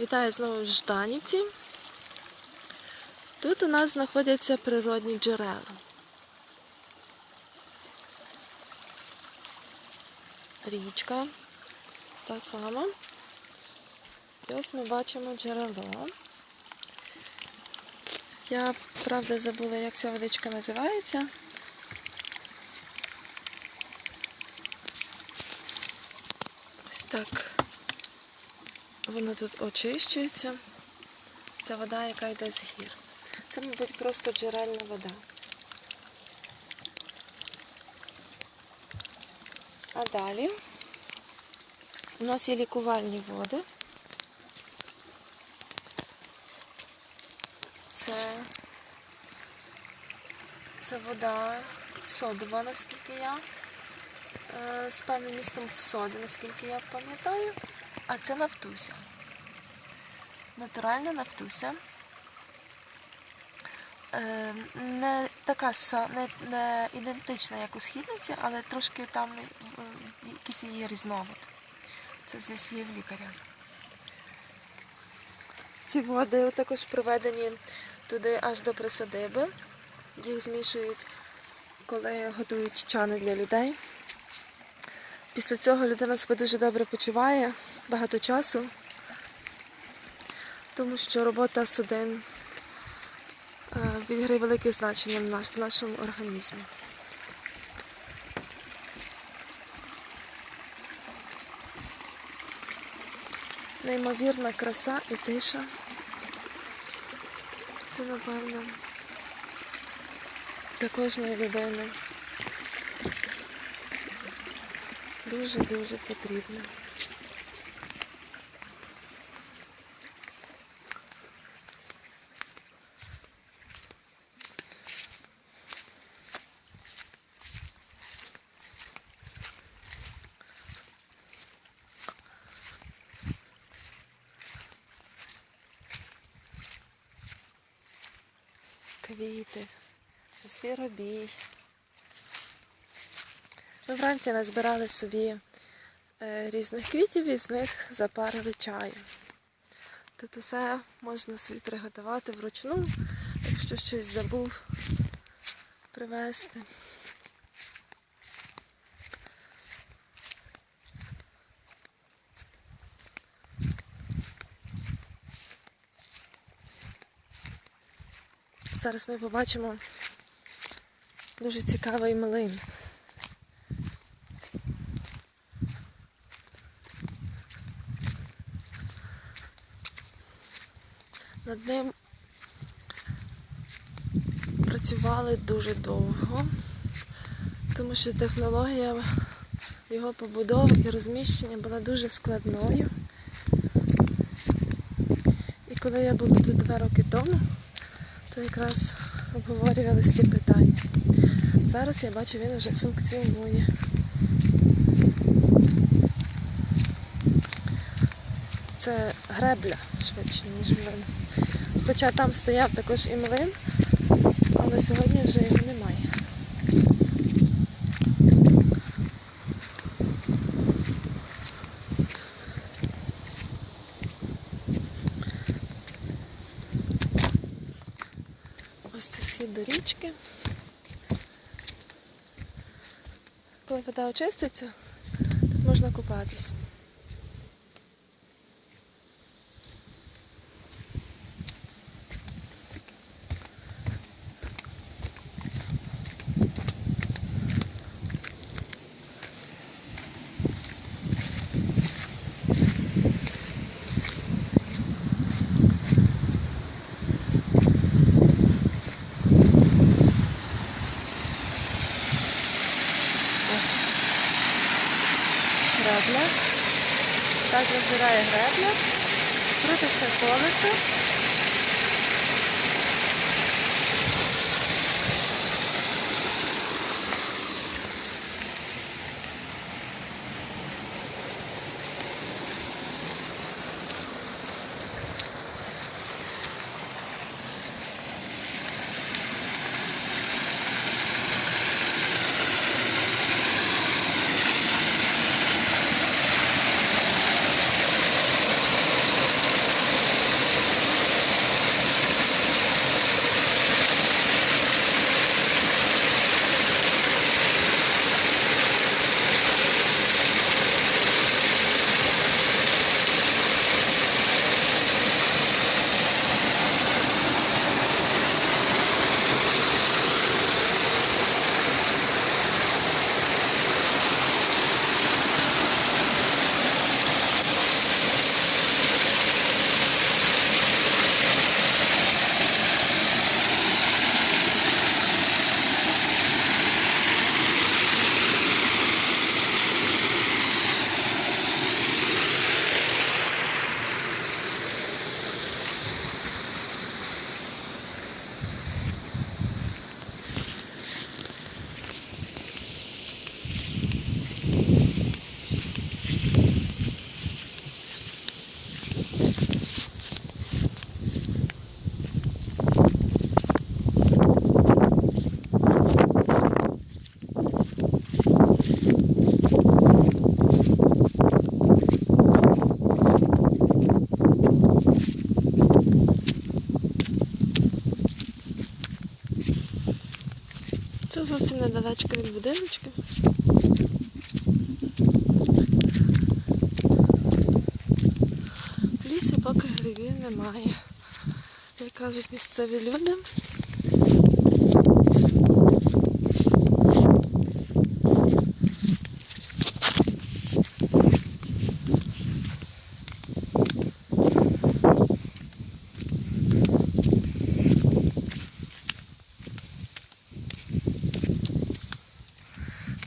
Вітаю знову в Жданівці. Тут у нас знаходяться природні джерела. Річка та сама. І ось ми бачимо джерело. Я, правда, забула, як ця водичка називається. Ось так воно тут очищується. Це вода, яка йде з гір. Це, мабуть, просто джерельна вода. А далі у нас є лікувальні води. Це, це вода содова, наскільки я, е, з певним містом в соди, наскільки я пам'ятаю. А це нафтуся. Натуральна нафтуся. Е, Не така не, не ідентична, як у східниці, але трошки там е, якийсь її різновид. Це зі слів лікаря. Ці води також проведені туди аж до присадиби. Їх змішують, коли готують чани для людей. Після цього людина себе дуже добре почуває багато часу, тому що робота судин е, відіграє велике значення в нашому організмі. Неймовірна краса і тиша. Це, напевно, для кожної людини дуже-дуже потрібно. Квіти, звіробій. Ми вранці назбирали собі е, різних квітів і з них запарили чаю. Тут усе можна собі приготувати вручну, якщо щось забув привезти. Зараз ми побачимо дуже цікавий млин. Над ним працювали дуже довго, тому що технологія його побудови і розміщення була дуже складною. І коли я була тут два роки тому, то якраз обговорювалися ці питання. Зараз я бачу, він вже функціонує. Це гребля швидше, ніж млин. Хоча там стояв також і млин, але сьогодні вже його немає. Ось це схід до річки. Коли вода очиститься, тут можна купатись. Ось гребля. Виглядає гребля. Крутиться колесо. Це зовсім недалечко від будиночка. Поки немає. Як кажуть місцеві люди.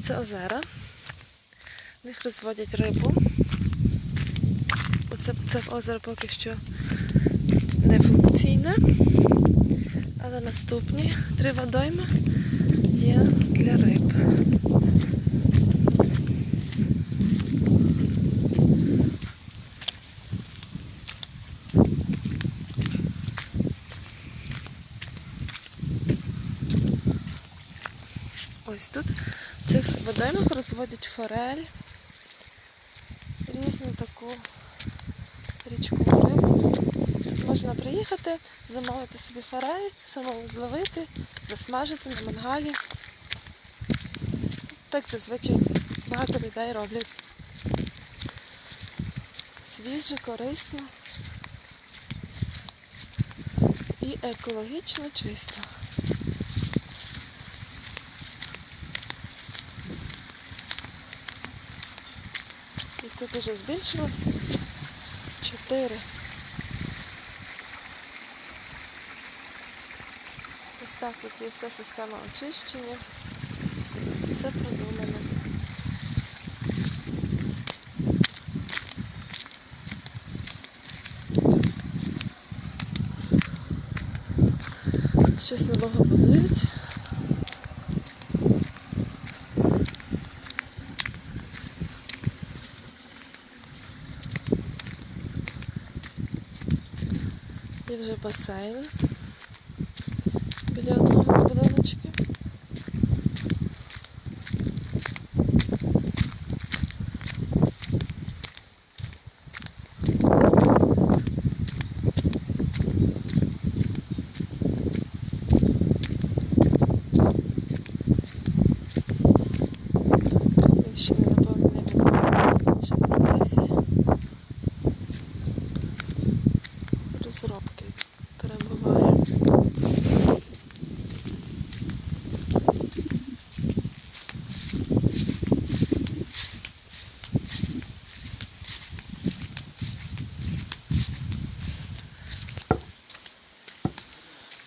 Це озера. В них розводять рибу. Оце, це озеро поки що не функційне, але наступні три водойми є для риб. Ось тут в цих водоймах розводять форель, різну таку річкову рибу. Можна приїхати, замовити собі форель, самому зловити, засмажити на мангалі. Так зазвичай багато людей роблять. Свіже, корисно і екологічно чисто. Їх тут уже збільшилося. Чотири. Ось так от є вся система очищення. Все продумано. Щось нового будують. Є вже басейн біля одного з будиночків. Ще не процесі розробки перебуває.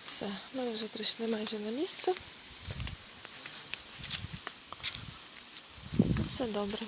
Все, ми вже прийшли майже на місце. Все добре.